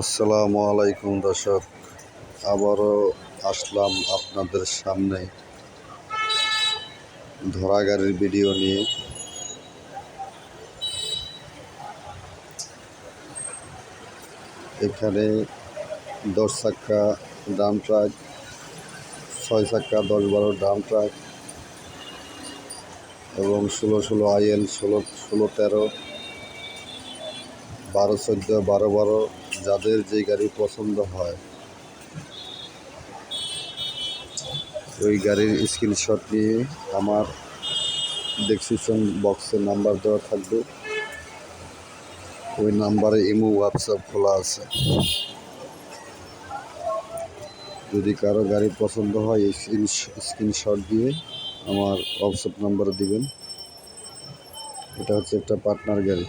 আসসালামু আলাইকুম দর্শক, আবারও আসলাম আপনাদের সামনে ধরা গাড়ির ভিডিও নিয়ে। এখানে দশ চাক্কা ড্রাম ট্রাক ছয় চাক্কা দশ বারো ড্রাম ট্রাক এবং ষোলো ষোলো আইএল, ষোলো ষোলো তেরো, বারো চোদ্দ, বারো বারো যাদের যে গাড়ি পছন্দ হয়, ওই গাড়ির স্ক্রিনশট নিয়ে আমার ডেসক্রিপশন বক্সে নাম্বার দেওয়া থাকবে। ওই নাম্বারে ইমো হোয়াটসঅ্যাপ খোলা আছে। যদি কারও গাড়ি পছন্দ হয় স্ক্রিনশট দিয়ে আমার হোয়াটসঅ্যাপ নাম্বার দিবেন। এটা হচ্ছে একটা পার্টনার গাড়ি।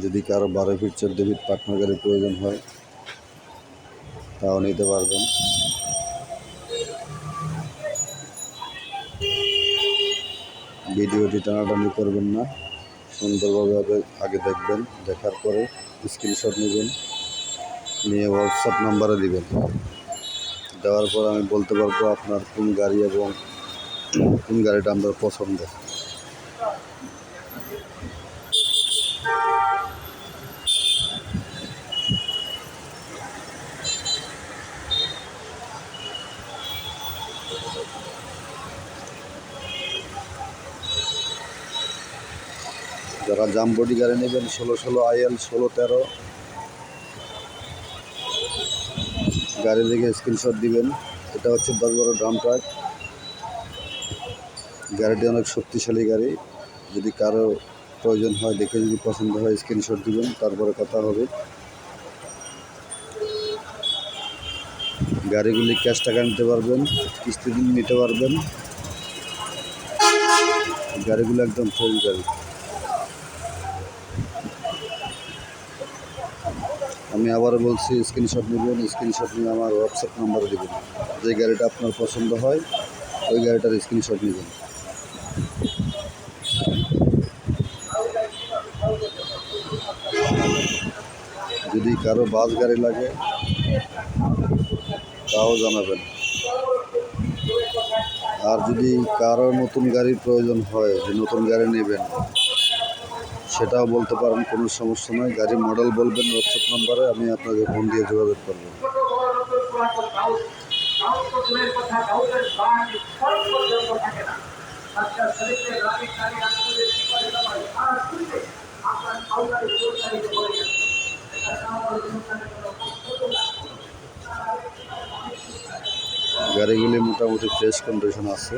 যদি কারও বারো ফিট চোদ্দ ফিট পার্টনার গাড়ির প্রয়োজন হয়, তাও নিতে পারবেন। ভিডিওটি টানাটানি করবেন না, সুন্দরভাবে আগে দেখবেন, দেখার পরে স্ক্রিনশট নেবেন, নিয়ে হোয়াটসঅ্যাপ নাম্বারে দিবেন। দেওয়ার পর আমি বলতে পারব আপনার কোন গাড়ি এবং কোন গাড়িটা আপনার পছন্দ যারা জামবডি গাড়ি নেবেন, ষোলো ষোলো আইএল, ষোলো তেরো। গাড়ি দেখে স্ক্রিনশট দিবেন। এটা হচ্ছে দশ বারো ড্রাম ট্রাক গাড়িটি অনেক শক্তিশালী গাড়ি। যদি কারও প্রয়োজন হয়, দেখে যদি পছন্দ হয় স্ক্রিনশট দিবেন, তারপরে কথা হবে। গাড়িগুলি ক্যাশ টাকা নিতে পারবেন, কিস্তি নিতে পারবেন। গাড়িগুলো একদম ফ্রেশ গাড়ি। আমি আবার বলছি স্ক্রিনশট নেবেন স্ক্রিনশট নিয়ে আমার হোয়াটসঅ্যাপ নাম্বারে দেবেন। যে গাড়িটা আপনার পছন্দ হয়, ওই গাড়িটার স্ক্রিনশট নেবেন। যদি কারও বাস গাড়ি লাগে তাও জানাবেন। আর যদি কারও নতুন গাড়ির প্রয়োজন হয়, যে নতুন গাড়ি নেবেন, সেটাও বলতে পারেন, কোনো সমস্যা নয় গাড়ির মডেল বলবেন হোয়াটসঅ্যাপ নাম্বারে আমি আপনাকে ফোন দিয়ে যোগাযোগ করব। গাড়িগুলি মোটামুটি ফ্রেশ কন্ডিশন আছে